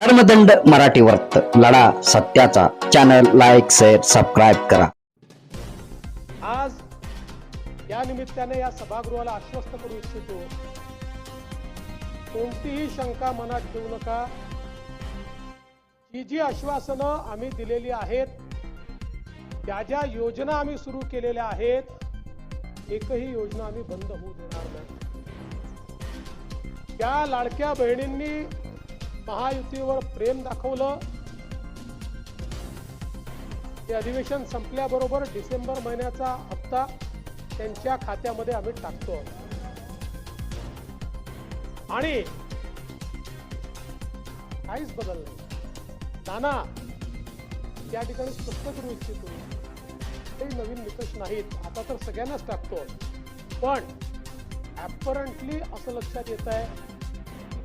धर्मदंड मराठी वर्त लढा सत्याचा. चॅनल लाईक शेअर सबस्क्राईब करा. आज या निमित्ताने या सभागृहाला आश्वस्त करू इच्छितो. कोणतीही शंका मनात ठेवू नका. ही जी आश्वासनं आम्ही दिलेली आहेत त्या ज्या योजना आम्ही सुरू केलेल्या आहेत एकही योजना आम्ही बंद होऊ देणार नाही. त्या लाडक्या बहिणींनी महायुतीवर प्रेम दाखवलं. हे अधिवेशन संपल्याबरोबर डिसेंबर महिन्याचा हप्ता त्यांच्या खात्यामध्ये आम्ही टाकतो. आणि काहीच बदल नाही. नाना या ठिकाणी स्पष्ट करू इच्छितो. काही नवीन निकष नाहीत. आता तर सगळ्यांनाच टाकतो. पण ऍपरंटली असं लक्षात येत आहे